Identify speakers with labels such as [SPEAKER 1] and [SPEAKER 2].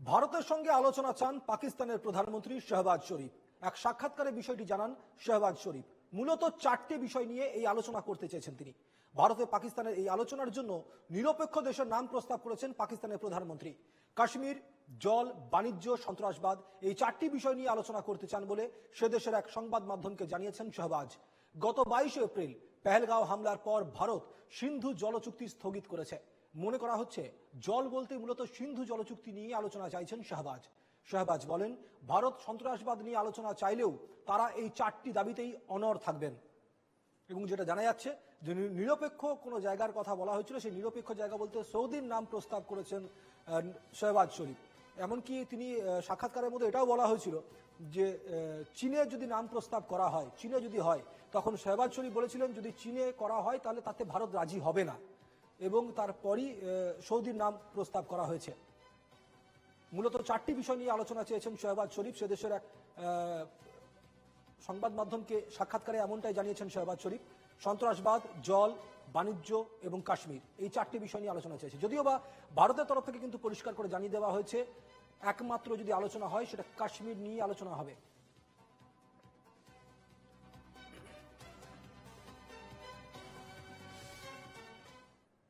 [SPEAKER 1] ভারতের সঙ্গে আলোচনা চান পাকিস্তানের প্রধানমন্ত্রী শাহবাজ শরীফ। এক সাক্ষাৎকারে বিষয়টি জানান শাহবাজ শরীফ। মূলত চারটে বিষয় নিয়ে এই আলোচনা করতে চেয়েছেন তিনি। ভারতে পাকিস্তানের এই আলোচনার জন্য নিরপেক্ষ দেশের নাম প্রস্তাব করেছেন পাকিস্তানের প্রধানমন্ত্রী। কাশ্মীর, জল, বাণিজ্য, সন্ত্রাসবাদ এই চারটি বিষয় নিয়ে আলোচনা করতে চান বলে সে দেশের এক সংবাদ মাধ্যমকে জানিয়েছেন শাহবাজ। গত বাইশে এপ্রিল পেহেলগাঁও হামলার পর ভারত সিন্ধু জল চুক্তি স্থগিত করেছে। মনে করা হচ্ছে, জল বলতে মূলত সিন্ধু জলচুক্তি নিয়ে আলোচনা চাইছেন শাহবাজ। শাহবাজ বলেন, ভারত সন্ত্রাসবাদ নিয়ে আলোচনা চাইলেও তারা এই চারটি দাবিতেই অনর থাকবেন। এবং যেটা জানা যাচ্ছে, যে নিরপেক্ষ কোনো জায়গার কথা বলা হয়েছিল, সেই নিরপেক্ষ জায়গা বলতে সৌদির নাম প্রস্তাব করেছেন শাহবাজ শরীফ। এমনকি তিনি সাক্ষাৎকারের মধ্যে এটাও বলা হয়েছিল যে চীনে যদি নাম প্রস্তাব করা হয়, চীনে যদি হয়, তখন শাহবাজ শরীফ বলেছিলেন, যদি চীনে করা হয়, তাহলে তাতে ভারত রাজি হবে না। এবং তারপরই সৌদির নাম প্রস্তাব করা হয়েছে। মূলত চারটি বিষয় নিয়ে আলোচনা চেয়েছেন শাহবাজ শরীফ। সে দেশের এক সংবাদ মাধ্যমকে সাক্ষাৎকারে এমনটাই জানিয়েছেন শাহবাজ শরীফ, সন্ত্রাসবাদ, জল, বাণিজ্য এবং কাশ্মীর, এই চারটি বিষয় নিয়ে আলোচনা চেয়েছে। যদিও বা ভারতের তরফ থেকে কিন্তু পরিষ্কার করে জানিয়ে দেওয়া হয়েছে, একমাত্র যদি আলোচনা হয় সেটা কাশ্মীর নিয়ে আলোচনা হবে।